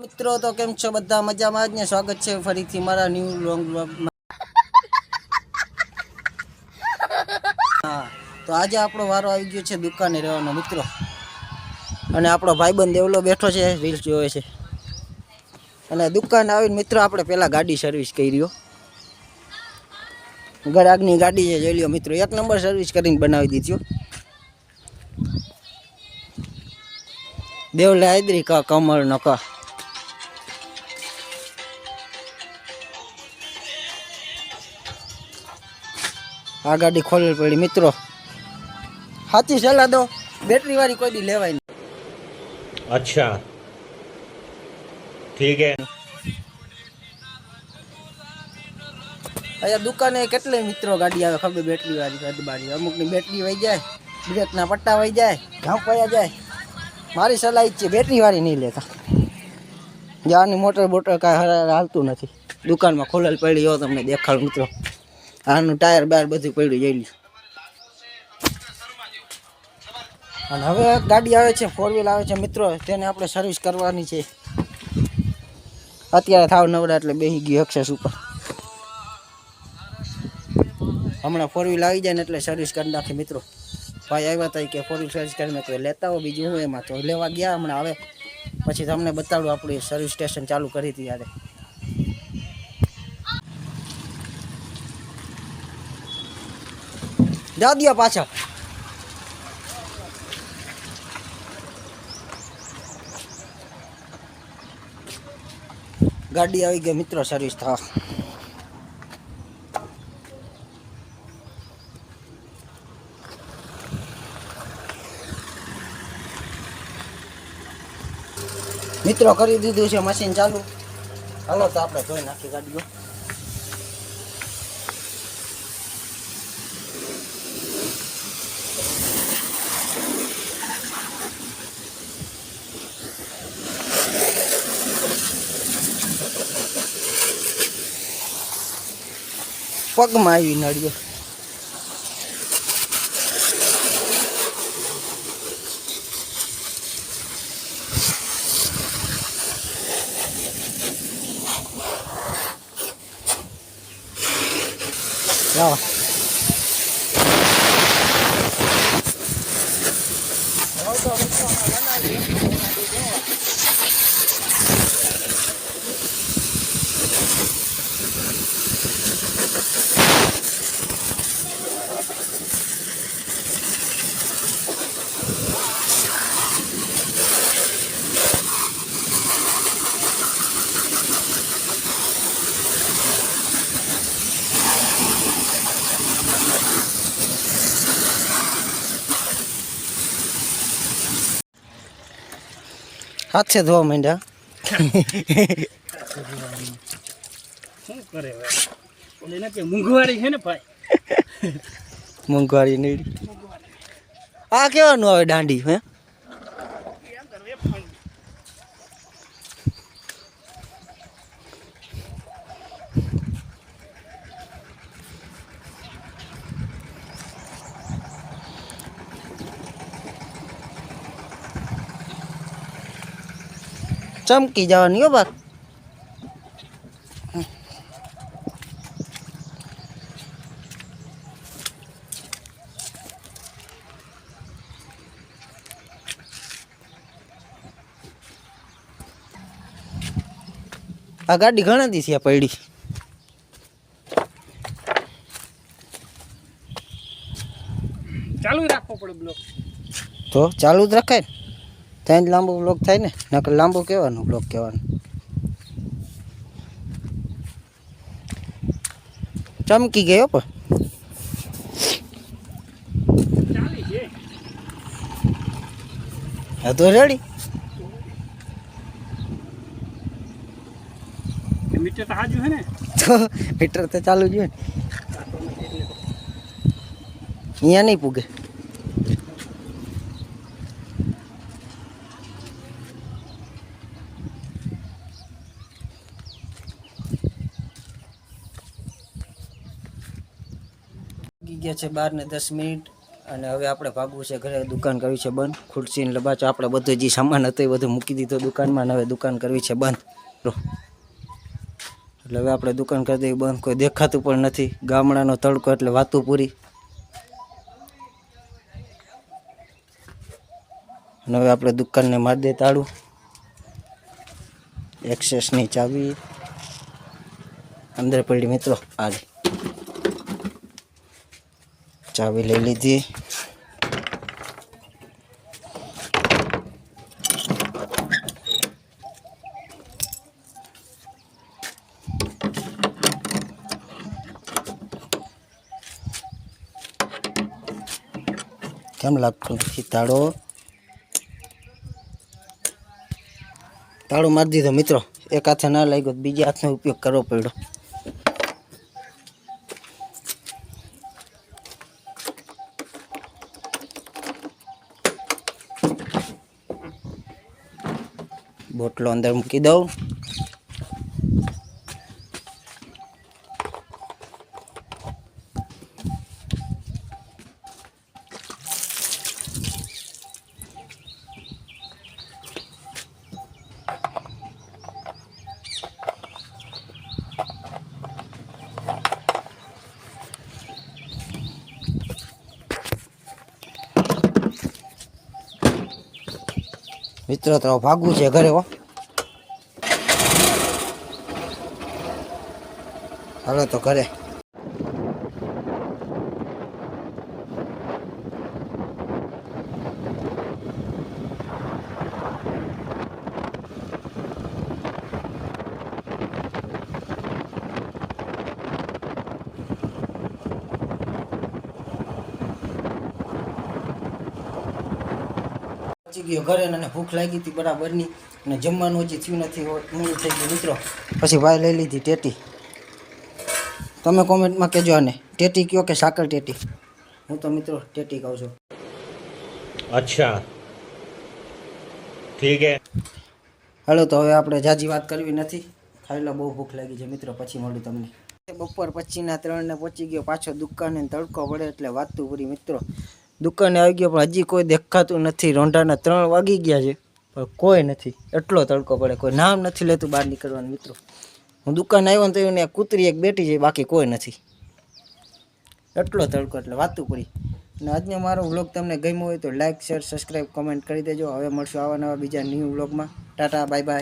મિત્રો, તો કેમ છો બધા? મજામાં જ ને? સ્વાગત છે ફરીથી મારા ન્યૂ લોંગ હા, તો આજે આપણો વારો આવી ગયો છે દુકાને રહેવાનો, મિત્રો. અને આપણો ભાઈબંધ દેવલો બેઠો છે રીલ્સ જોવે છે. અને દુકાન આવીને, મિત્રો, આપણે પહેલાં ગાડી સર્વિસ કરી ગરાગની ગાડી છે, જોઈ લ્યો, મિત્રો. એક નંબર સર્વિસ કરીને બનાવી દીધી. દેવલે આદરી કા કમળ નો કા. આ ગાડી ખોલવી પડી મિત્રો. સાચી સલાહ દો. બેટરી વાળી કોઈ દી લેવાય નહીં. અચ્છા. ઠીક અહીંયા દુકાને કેટલે મિત્રો ગાડી આવે ખબર? બેટરી વાળી અદબારી. અમુકની બેટરી વહી જાય બ્રેકના પટ્ટા વહી જાય ઘાંપ જાય. મારી સલાહ છે બેટરી વાળી નહીં લેતા. જ્યાંની મોટર બોટર કાંઈ હાલતું નથી. દુકાનમાં ખોલેલ પડી એવો તમને દેખાડ મિત્રો. આનું ટાયર બાયર બધું પડ્યું, જઈ અને હવે ગાડી આવે છે ફોર વ્હીલ આવે છે. મિત્રો, તેને આપણે સર્વિસ કરવાની છે. અત્યારે થાવ નવડા એટલે બેસી ગયું અક્ષસ ઉપર. હમણાં ફોર વ્હીલ આવી જાય ને એટલે સર્વિસ કરી નાખી મિત્રો. ભાઈ આવ્યા હતા કે ફોર વ્હીલ સર્વિસ કરીને તો લેતા હો બીજું હું એમાં તો લેવા ગયા હમણાં આવે પછી તમને બતાડું, આપણી સર્વિસ સ્ટેશન ચાલુ કરી હતી યારે જા પાછા ગાડી આવી ગઈ, મિત્રો સર્વિસ થવા. મિત્રો કરી દીધું છે મશીન ચાલુ. હાલો તો આપણે ધોઈ નાખી ગાડીઓ. પગમાં આવી નળીઓ જાઓ. હાથ છે ધોવા માંડ્યા. શું કરે એને કે મોંઘવારી છે ને ભાઈ? મોંઘવારી નીડી આ કેવાનું આવે દાંડી હે? ચમકી જવાની હો બાર આ ગાડી ઘણા દિવસે પડી. ચાલુ રાખવો પડે બ્લોક. તો ચાલુ જ રખાય ત્યાં જ લાંબો બ્લોક થાય ને નકર લાંબો કહેવાનું બ્લોક કહેવાનું. ચમકી ગયો પણ. હતો રેડી. મીટર તો હાજુ હે ને? તો મીટર તો ચાલુ જ હોય ને. અહીંયા નહીં પૂગે. ગયા છે બાર ને દસ મિનિટ અને હવે આપણે ભાગવું છે ઘરે. દુકાન કરવી છે બંધ. ખુરશી ને લબાચો આપણે બધું જે સામાન હતો એ બધું મૂકી દીધો દુકાનમાં હવે દુકાન કરવી છે બંધ. એટલે હવે આપણે દુકાન કરી દઈએ બંધ. કોઈ દેખાતું પણ નથી. ગામડાનો તડકો એટલે વાતું પૂરી. અને હવે આપણે દુકાનને મારી દે તાળું. એક્સેસની ચાવી. અંદર પડી મિત્રો. આ રે. ચાવી લઈ લીધી. કેમ લાગતું નથી તાળો? તાળો મારી દીધો મિત્રો. એક હાથે ના લાગ્યો બીજા હાથનો ઉપયોગ કરવો પડ્યો. બોટલો અંદર મૂકી દઉં. મિત્રો તો ભાગવું છે ઘરે હો. હાલો તો ઘરે. પહોંચી ગયો ઘરે અને ભૂખ લાગી હતી બરાબરની અને જમવાનું હજી થયું નથી મોડું થઈ ગયું. મિત્રો પછી ભાઈ લઈ લીધી ટેટી. તમે કોમેન્ટમાં કહેજો આને ટેટી કયો કે સાકર ટેટી? હું તો મિત્રો ટેટી કહું છું. અચ્છા. ઠીક હે. હાલો તો હવે આપણે જાજી વાત કરવી નથી. ખાઈ લો બહુ ભૂખ લાગી છે મિત્રો પછી મળ્યું તમને. બપોર પછીના ત્રણને પહોંચી ગયો પાછો દુકાને તડકો પડે એટલે વાતું પૂરી મિત્રો. દુકાને આવી ગયો, પણ હજી કોઈ દેખાતું નથી. રોંઢાના ત્રણ વાગી ગયા છે, પણ કોઈ નથી. એટલો તડકો પડે, કોઈ નામ નથી લેતું બહાર નીકળવાનું, મિત્રો. હું દુકાને આવ્યો ને તો એને કૂતરી એક બેઠી છે, બાકી કોઈ નથી. એટલો તડકો, એટલે વાતું પડી અને આજનો મારો વ્લોગ તમને ગમ્યો હોય તો લાઇક શેર સબસ્ક્રાઈબ કમેન્ટ કરી દેજો. હવે મળશું આવા નવા બીજા ન્યૂ વ્લોગમાં. Tata bye bye